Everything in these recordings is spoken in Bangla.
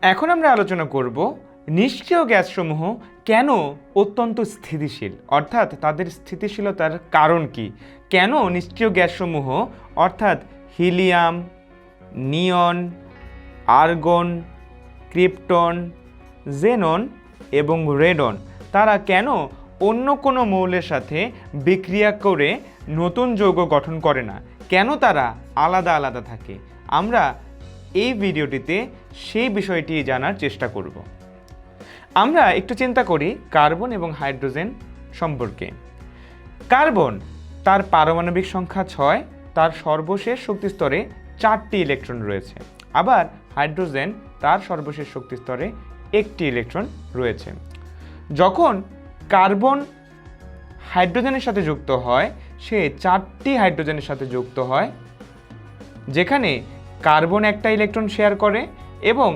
এখন আমরা আলোচনা করব নিষ্ক্রিয় গ্যাসসমূহ কেন অত্যন্ত স্থিতিশীল? অর্থাৎ তাদের স্থিতিশীলতার কারণ কি? কেন নিষ্ক্রিয় গ্যাসসমূহ, অর্থাৎ helium, neon, argon, krypton, xenon এবং রেডন, তারা কেন অন্য কোনো মৌলের সাথে বিক্রিয়া করে নতুন যৌগ গঠন করে না? কেন তারা আলাদা আলাদা থাকে? আমরা এই ভিডিওটিতে সেই বিষয়টি জানার চেষ্টা করব। আমরা একটু চিন্তা করি কার্বন এবং হাইড্রোজেন সম্পর্কে। কার্বন তার পারমাণবিক সংখ্যা ছয়, তার সর্বশেষ শক্তিস্তরে চারটি ইলেকট্রন রয়েছে। আবার হাইড্রোজেন তার সর্বশেষ শক্তিস্তরে একটি ইলেকট্রন রয়েছে। যখন কার্বন হাইড্রোজেনের সাথে যুক্ত হয়, সে চারটি হাইড্রোজেনের সাথে যুক্ত হয়, যেখানে কার্বন একটা ইলেকট্রন শেয়ার করে এবং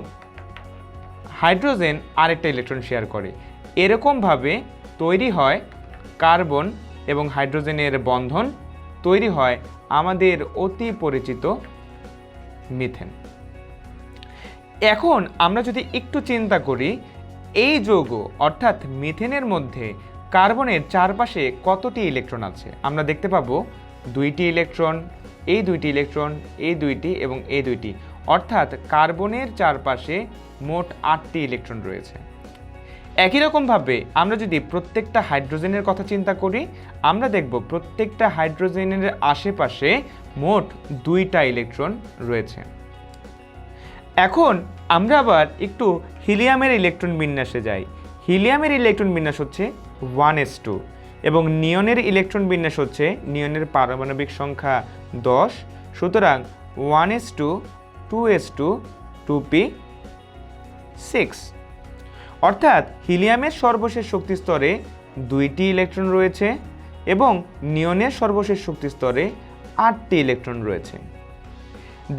হাইড্রোজেন আরেকটা ইলেকট্রন শেয়ার করে। এরকমভাবে তৈরি হয় কার্বন এবং হাইড্রোজেনের বন্ধন, তৈরি হয় আমাদের অতি পরিচিত মিথেন। এখন আমরা যদি একটু চিন্তা করি, এই যৌগ অর্থাৎ মিথেনের মধ্যে কার্বনের চারপাশে কতটি ইলেকট্রন আছে? আমরা দেখতে পাবো দুইটি ইলেকট্রন এই দুইটি ইলেকট্রন এই দুইটি এবং এই দুইটি। অর্থাৎ কার্বনের চারপাশে মোট আটটি ইলেকট্রন রয়েছে। একই রকমভাবে আমরা যদি প্রত্যেকটা হাইড্রোজেনের কথা চিন্তা করি, আমরা দেখব প্রত্যেকটা হাইড্রোজেনের আশেপাশে মোট দুইটা ইলেকট্রন রয়েছে। এখন আমরা আবার একটু হিলিয়ামের ইলেকট্রন বিন্যাসে যাই। হিলিয়ামের ইলেকট্রন বিন্যাস হচ্ছে ওয়ান এস টু। এবং নিয়নের ইলেকট্রন বিন্যাস হচ্ছে নিয়নের পারমাণবিক সংখ্যা দশ, সুতরাং one s two two s two two p, six. অর্থাৎ হিলিয়ামের সর্বশেষ শক্তি স্তরে দুইটি ইলেকট্রন রয়েছে এবং নিয়নের সর্বশেষ শক্তি স্তরে আটটি ইলেকট্রন রয়েছে।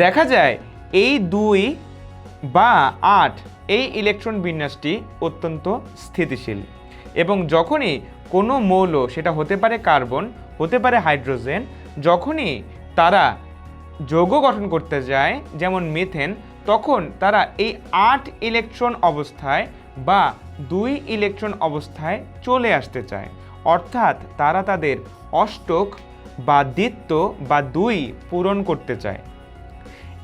দেখা যায় এই দুই বা আট এই ইলেকট্রন বিন্যাসটি অত্যন্ত স্থিতিশীল এবং যখনই কোনো মৌল, সেটা হতে পারে কার্বন, হতে পারে হাইড্রোজেন, যখনই তারা যৌগ গঠন করতে যায়, যেমন মিথেন, তখন তারা এই আট ইলেকট্রন অবস্থায় বা দুই ইলেকট্রন অবস্থায় চলে আসতে চায়। অর্থাৎ তারা তাদের অষ্টক বা দ্বিত্ব বা দুই পূরণ করতে চায়।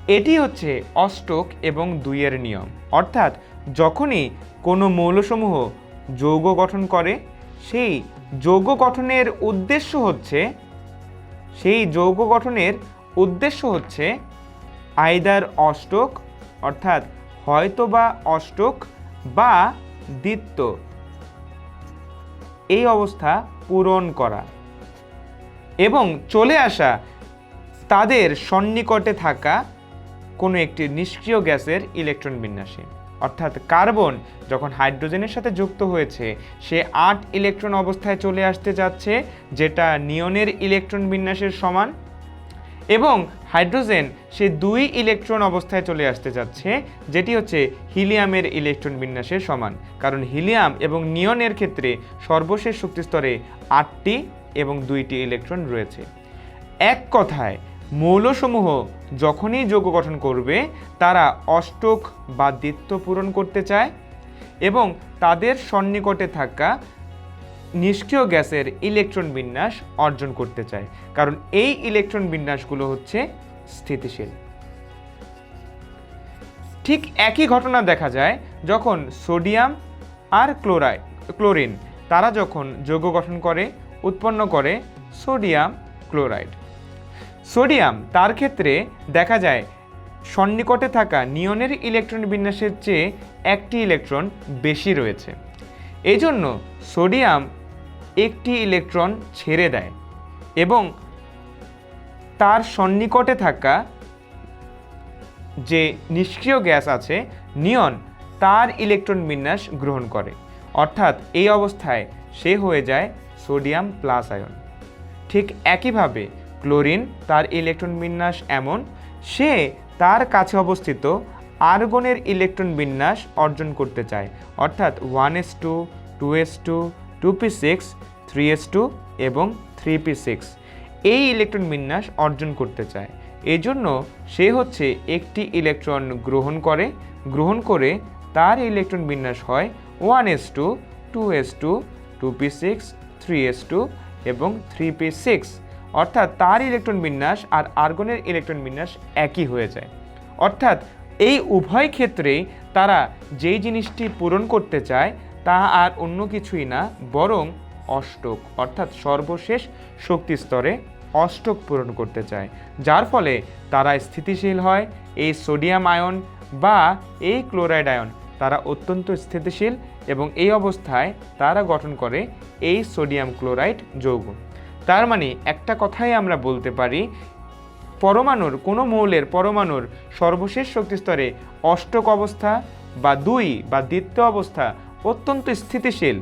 এটি হচ্ছে অষ্টক এবং দুইয়ের নিয়ম। অর্থাৎ যখনই কোনো মৌলসমূহ যৌগ গঠন করে সেই যৌগ গঠনের উদ্দেশ্য হচ্ছে, সেই যৌগ গঠনের উদ্দেশ্য হচ্ছে আইদার অষ্টক, অর্থাৎ হয়তো বা অষ্টক বা দ্বিত্ব। এই অবস্থা পূরণ করা। এবং চলে আসা তাদের সন্নিকটে থাকা কোনো একটি নিষ্ক্রিয় গ্যাসের ইলেকট্রন বিন্যাসে। অর্থাৎ কার্বন যখন হাইড্রোজেনের সাথে যুক্ত হয়েছে, সে আট ইলেকট্রন অবস্থায় চলে আসতে যাচ্ছে, যেটা নিয়নের ইলেকট্রন বিন্যাসের সমান, এবং হাইড্রোজেন সে দুই ইলেকট্রন অবস্থায় চলে আসতে যাচ্ছে, যেটি হচ্ছে হিলিয়ামের ইলেকট্রন বিন্যাসের সমান। কারণ হিলিয়াম এবং নিয়নের ক্ষেত্রে সর্বশেষ শক্তিস্তরে আটটি এবং দুইটি ইলেকট্রন রয়েছে। এক কথায় মৌলসমূহ যখনই যৌগ গঠন করবে, তারা অষ্টক বা দ্বিত্ব পূরণ করতে চায় এবং তাদের সন্নিকটে থাকা নিষ্ক্রিয় গ্যাসের ইলেকট্রন বিন্যাস অর্জন করতে চায়। কারণ এই ইলেকট্রন বিন্যাসগুলো হচ্ছে স্থিতিশীল। ঠিক একই ঘটনা দেখা যায় যখন সোডিয়াম আর ক্লোরাইড ক্লোরিন, তারা যখন যৌগ গঠন করে, উৎপন্ন করে সোডিয়াম ক্লোরাইড। সোডিয়াম তার ক্ষেত্রে দেখা যায় সন্নিকটে থাকা নিয়নের ইলেকট্রন বিন্যাসের চেয়ে একটি ইলেকট্রন বেশি রয়েছে। এই জন্য সোডিয়াম একটি ইলেকট্রন ছেড়ে দেয় এবং তার সন্নিকটে থাকা যে নিষ্ক্রিয় গ্যাস আছে, নিয়ন, তার ইলেকট্রন বিন্যাস গ্রহণ করে। অর্থাৎ এই অবস্থায় সে হয়ে যায় সোডিয়াম প্লাস আয়ন। ঠিক একইভাবে ক্লোরিন, তার ইলেকট্রন বিন্যাস এমন। সে তার কাছে অবস্থিত আর্গনের ইলেকট্রন বিন্যাস অর্জন করতে চায়। অর্থাৎ one s two two s two two p six, three s two এবং থ্রি পি সিক্স। এই ইলেকট্রন বিন্যাস অর্জন করতে চায়। এজন্য সে হচ্ছে একটি ইলেকট্রন গ্রহণ করে। গ্রহণ করে তার ইলেকট্রন বিন্যাস হয় one s two two s two two p six, three s two এবং থ্রি পি সিক্স। অর্থাৎ তার ইলেকট্রন বিন্যাস আর আর্গনের ইলেকট্রন বিন্যাস একই হয়ে যায়। অর্থাৎ এই উভয় ক্ষেত্রেই তারা যেই জিনিসটি পূরণ করতে চায়, তা আর অন্য কিছুই না, বরং অষ্টক, অর্থাৎ সর্বশেষ শক্তি স্তরে অষ্টক পূরণ করতে চায়। যার ফলে তারা স্থিতিশীল হয়, এই সোডিয়াম আয়ন বা এই ক্লোরাইড আয়ন তারা অত্যন্ত স্থিতিশীল এবং এই অবস্থায় তারা গঠন করে এই সোডিয়াম ক্লোরাইড যৌগ। তার মানে একটা কথাই আমরা বলতে পারি, পরমাণুর, কোনো মৌলের পরমাণুর সর্বশেষ শক্তি স্তরে অষ্টক অবস্থা বা দুই বা দ্বিতীয় অবস্থা অত্যন্ত স্থিতিশীল।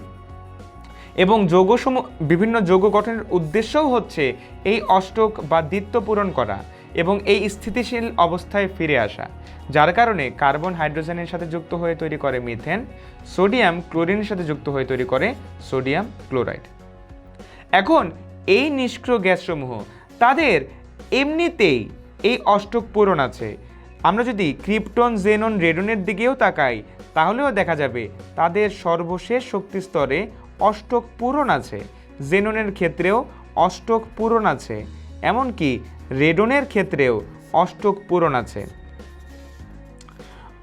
এবং যৌগসমূহ, বিভিন্ন যৌগ গঠনের উদ্দেশ্যও হচ্ছে এই অষ্টক বা দ্বিত্ব পূরণ করা এবং এই স্থিতিশীল অবস্থায় ফিরে আসা, যার কারণে কার্বন হাইড্রোজেনের সাথে যুক্ত হয়ে তৈরি করে মিথেন, সোডিয়াম ক্লোরিনের সাথে যুক্ত হয়ে তৈরি করে সোডিয়াম ক্লোরাইড। এখন এই নিষ্ক্রিয় গ্যাসসমূহ, তাদের এমনিতেই এই অষ্টক পূরণ আছে। আমরা যদি ক্রিপ্টন, জেনন, রেডনের দিকেও তাকাই, তাহলেও দেখা যাবে তাদের সর্বশেষ শক্তি স্তরে অষ্টক পূরণ আছে। জেননের ক্ষেত্রেও অষ্টক পূরণ আছে, এমনকি রেডনের ক্ষেত্রেও অষ্টক পূরণ আছে।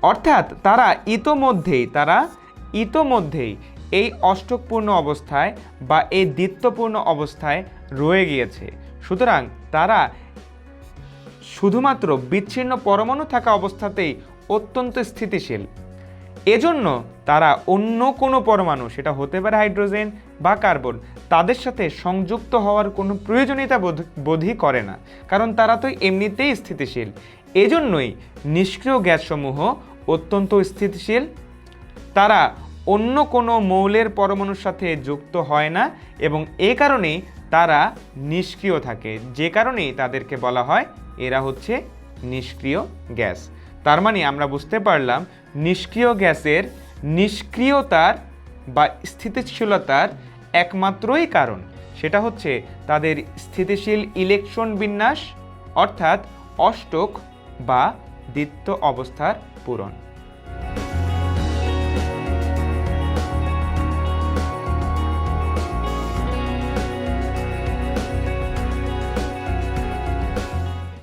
অর্থাৎ তারা ইতোমধ্যেই তারা ইতোমধ্যেই এই অষ্টকপূর্ণ অবস্থায় বা এই দ্বিত্বপূর্ণ অবস্থায় রয়ে গিয়েছে। সুতরাং তারা শুধুমাত্র বিচ্ছিন্ন পরমাণু থাকা অবস্থাতেই অত্যন্ত স্থিতিশীল। এজন্য তারা অন্য কোনো পরমাণু, সেটা হতে পারে হাইড্রোজেন বা কার্বন, তাদের সাথে সংযুক্ত হওয়ার কোনো প্রয়োজনীয়তা বোধ, বোধই করে না। কারণ তারা তো এমনিতেই স্থিতিশীল। এজন্যই নিষ্ক্রিয় গ্যাসসমূহ অত্যন্ত স্থিতিশীল। তারা অন্য কোনো মৌলের পরমাণুর সাথে যুক্ত হয় না এবং এ কারণেই তারা নিষ্ক্রিয় থাকে। যে কারণেই তাদেরকে বলা হয় এরা হচ্ছে নিষ্ক্রিয় গ্যাস। তার মানে আমরা বুঝতে পারলাম নিষ্ক্রিয় গ্যাসের নিষ্ক্রিয়তার বা স্থিতিশীলতার একমাত্রই কারণ। সেটা হচ্ছে তাদের স্থিতিশীল ইলেকট্রন বিন্যাস, অর্থাৎ অষ্টক বা দ্বিত্ব অবস্থার পূরণ।